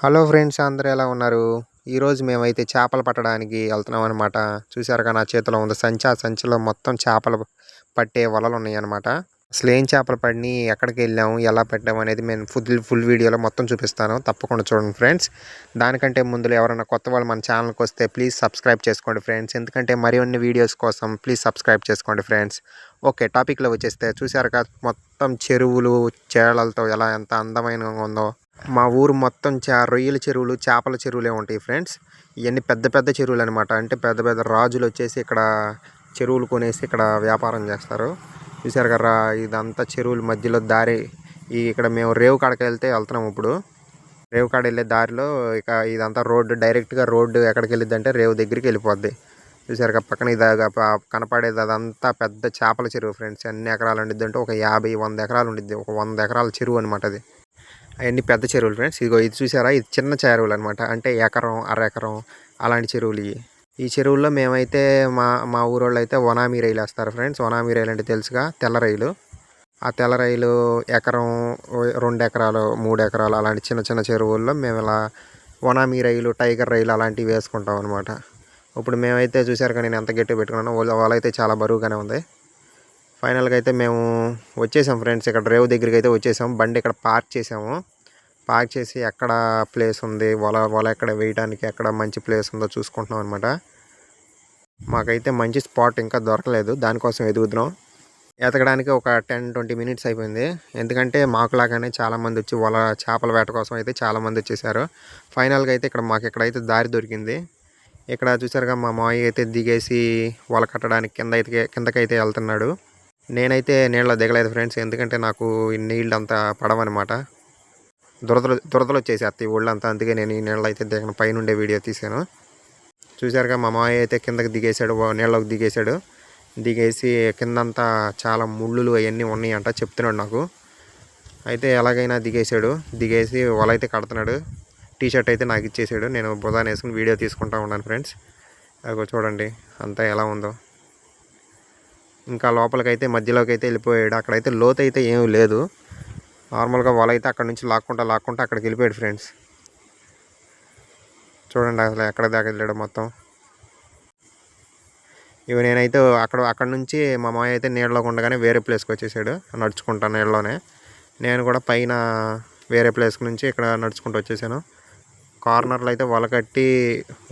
Hello friends అందరూ ఎలా ఉన్నారు? ఈరోజు మేమైతే చేపలు పట్టడానికి వెళ్తున్నాం అనమాట చూసారుగా నా చేతిలో ఉంది సంచి. ఆ సంచిలో మొత్తం చేపలు పట్టే వలలు ఉన్నాయి అనమాట అసలు ఏం చేపలు పడిని ఎక్కడికి వెళ్ళాము ఎలా పెట్టాము అనేది నేను ఫుల్ ఫుల్ వీడియోలో మొత్తం చూపిస్తాను. తప్పకుండా చూడండి ఫ్రెండ్స్. దానికంటే ముందులో ఎవరైనా కొత్త వాళ్ళు మన ఛానల్కి వస్తే ప్లీజ్ సబ్స్క్రైబ్ చేసుకోండి ఫ్రెండ్స్. ఎందుకంటే మరిన్ని వీడియోస్ కోసం ప్లీజ్ సబ్స్క్రైబ్ చేసుకోండి ఫ్రెండ్స్. ఓకే టాపిక్లో వచ్చేస్తే చూసారుగా మొత్తం చెరువులు చేలలతో ఎలా ఎంత అందమైన ఉందో. మా ఊరు మొత్తం చా రొయ్యల చెరువులు చేపల చెరువులే ఉంటాయి ఫ్రెండ్స్. ఇవన్నీ పెద్ద పెద్ద చెరువులు అనమాట అంటే పెద్ద పెద్ద రాజులు వచ్చేసి ఇక్కడ చెరువులు కొనేసి ఇక్కడ వ్యాపారం చేస్తారు. చూసారు కదా ఇదంతా చెరువుల మధ్యలో దారి. ఈ ఇక్కడ మేము రేవు కాడకి వెళ్తే వెళ్తున్నాం ఇప్పుడు. రేవు కాడ వెళ్ళే దారిలో ఇక ఇదంతా రోడ్డు డైరెక్ట్గా రోడ్డు ఎక్కడికి వెళ్ళిద్దంటే రేవు దగ్గరికి వెళ్ళిపోద్ది. చూసారు పక్కన ఇది కనపడేది అదంతా పెద్ద చేపల చెరువు ఫ్రెండ్స్. ఎన్ని ఎకరాలు ఉండిద్ది అంటే ఒక యాభై వంద ఎకరాలు ఉండిద్ది. ఒక వంద ఎకరాల చెరువు అనమాట అది. అవన్నీ పెద్ద చెరువులు ఫ్రెండ్స్. ఇదిగో ఇది చూసారా? ఇది చిన్న చెరువులు అనమాట అంటే ఎకరం అర ఎకరం అలాంటి చెరువులు ఇవి. ఈ చెరువుల్లో మేమైతే మా మా ఊరోళ్ళు అయితే వనామీ రైలు వేస్తారు ఫ్రెండ్స్. వనామీ రైలు అంటే తెలుసుగా? తెల్ల రైలు. ఆ తెల్ల రైలు ఎకరం రెండు ఎకరాలు మూడు ఎకరాలు అలాంటి చిన్న చిన్న చెరువుల్లో మేము ఇలా వనామీ రైలు టైగర్ రైలు అలాంటివి వేసుకుంటాం అనమాట ఇప్పుడు మేమైతే చూసారు కానీ నేను ఎంత గట్టి పెట్టుకున్నాను. వాళ్ళైతే చాలా బరువుగానే ఉంది. ఫైనల్గా అయితే మేము వచ్చేసాం ఫ్రెండ్స్. ఇక్కడ రేవు దగ్గరికి అయితే వచ్చేసాం. బండి ఇక్కడ పార్క్ చేసాము. పార్క్ చేసి ఎక్కడ ప్లేస్ ఉంది వల వల ఎక్కడ వేయడానికి ఎక్కడ మంచి ప్లేస్ ఉందో చూసుకుంటున్నాం అనమాట మాకైతే మంచి స్పాట్ ఇంకా దొరకలేదు దానికోసం ఎదుగుతున్నాం. ఎతకడానికి ఒక టెన్ ట్వంటీ మినిట్స్ అయిపోయింది. ఎందుకంటే మాకులాగానే చాలామంది వచ్చి వల చేపల వేట కోసం అయితే చాలామంది వచ్చేసారు. ఫైనల్గా అయితే ఇక్కడ మాకు ఇక్కడైతే దారి దొరికింది. ఇక్కడ చూసారుగా మా మావయ్య అయితే దిగేసి వల కట్టడానికి కింద అయితే కిందకైతే వెళ్తున్నాడు. నేనైతే నీళ్ళ దిగలేదు ఫ్రెండ్స్ ఎందుకంటే నాకు ఈ నీళ్ళు అంతా పడవన్నమాట. దురదలు దురదలు వచ్చేసేస్తాయి ఒళ్ళంతా అందుకే నేను ఈ నీళ్ళు అయితే దిగను పైనుండే వీడియో తీసాను చూసారుగా మా మామయ్య అయితే కిందకి దిగేశాడు నీళ్ళలోకి దిగేశాడు. దిగేసి కిందంతా చాలా ముళ్ళులు అవన్నీ ఉన్నాయంట చెప్తున్నాడు నాకు. అయితే ఎలాగైనా దిగేశాడు. దిగేసి వాళ్ళైతే కడుతున్నాడు. టీ షర్ట్ అయితే నాకు ఇచ్చేసాడు. నేను బుధాన్ని వేసుకుని వీడియో తీసుకుంటా ఉన్నాను ఫ్రెండ్స్. అదిగో చూడండి అంతా ఎలా ఉందో. ఇంకా లోపలికైతే మధ్యలోకి అయితే వెళ్ళిపోయాడు. అక్కడైతే లోతు అయితే ఏమీ లేదు. నార్మల్గా వల అయితే అక్కడ నుంచి లాక్కుంటా లాక్కుంటా అక్కడికి వెళ్ళిపోయాడు ఫ్రెండ్స్ చూడండి అసలు ఎక్కడ దాకా వెళ్ళాడు మొత్తం. ఇవి నేనైతే అక్కడ అక్కడ నుంచి మా మాయ అయితే నీళ్ళలోకి ఉండగానే వేరే ప్లేస్కి వచ్చేసాడు నడుచుకుంటా నీళ్ళలోనే. నేను కూడా పైన వేరే ప్లేస్ నుంచి ఇక్కడ నడుచుకుంటూ వచ్చేసాను. కార్నర్లో అయితే వల కట్టి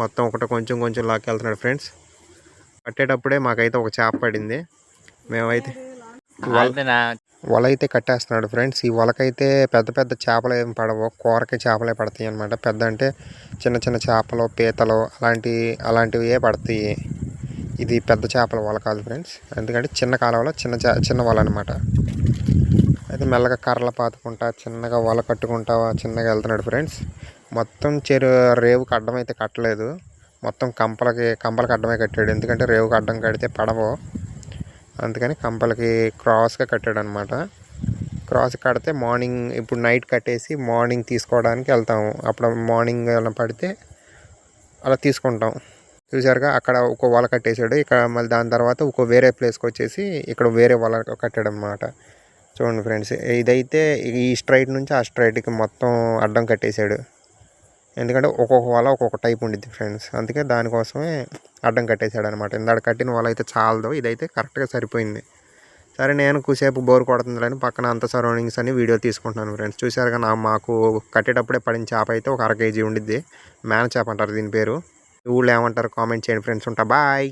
మొత్తం ఒకటి కొంచెం కొంచెం లాక్కెళ్తున్నాడు ఫ్రెండ్స్ కట్టేటప్పుడే మాకైతే ఒక చేప పడింది. మేమైతే వల అయితే కట్టేస్తున్నాడు ఫ్రెండ్స్. ఈ వలకైతే పెద్ద పెద్ద చేపలు ఏం పడవు. కూరకి చేపలే పడతాయి అనమాట పెద్ద అంటే చిన్న చిన్న చేపలు పీతలు అలాంటి అలాంటివి పడతాయి. ఇది పెద్ద చేపల వల కాదు ఫ్రెండ్స్. ఎందుకంటే చిన్న కాలంలో చిన్న చిన్న వల అనమాట అయితే మెల్లగా కర్రలు పాతుకుంటా చిన్నగా వల కట్టుకుంటా చిన్నగా వెళ్తున్నాడు ఫ్రెండ్స్. మొత్తం చెరు రేవుకి అడ్డం అయితే కట్టలేదు. మొత్తం కంపలకి కంపలకి అడ్డమే కట్టాడు. ఎందుకంటే రేవుకి అడ్డం కడితే పడవు. అందుకని కంపలకి క్రాస్గా కట్టాడు అనమాట క్రాస్ కడితే మార్నింగ్ ఇప్పుడు నైట్ కట్టేసి మార్నింగ్ తీసుకోవడానికి వెళ్తాము. అప్పుడు మార్నింగ్ అలా పడితే అలా తీసుకుంటాం. చూసారుగా అక్కడ ఒక వల కట్టేశాడు. ఇక్కడ మళ్ళీ దాని తర్వాత ఒక వేరే ప్లేస్కి వచ్చేసి ఇక్కడ వేరే వల కట్టాడు అనమాట చూడండి ఫ్రెండ్స్ ఇదైతే ఈ స్ట్రైట్ నుంచి ఆ స్ట్రైట్కి మొత్తం అడ్డం కట్టేశాడు. ఎందుకంటే ఒక్కొక్క వల ఒక్కొక్క టైప్ ఉండిద్ది ఫ్రెండ్స్. అందుకే దానికోసమే అడ్డం కట్టేశాడు అనమాట ఇందాక కట్టిన వల అయితే చాలదు. ఇదైతే కరెక్ట్గా సరిపోయింది. సరే నేను కూసేపు బోర్ కొడుతుందని పక్కన అంత సరౌండింగ్స్ అని వీడియో తీసుకుంటున్నాను ఫ్రెండ్స్. చూసారుగా నా మాకు కట్టేటప్పుడే పడిన చేప అయితే ఒక అర కేజీ ఉండిద్ది. మేన చేప అంటారు దీని పేరు. ఊళ్ళో ఏమంటారు కామెంట్ చేయండి ఫ్రెండ్స్. ఉంటా బాయ్.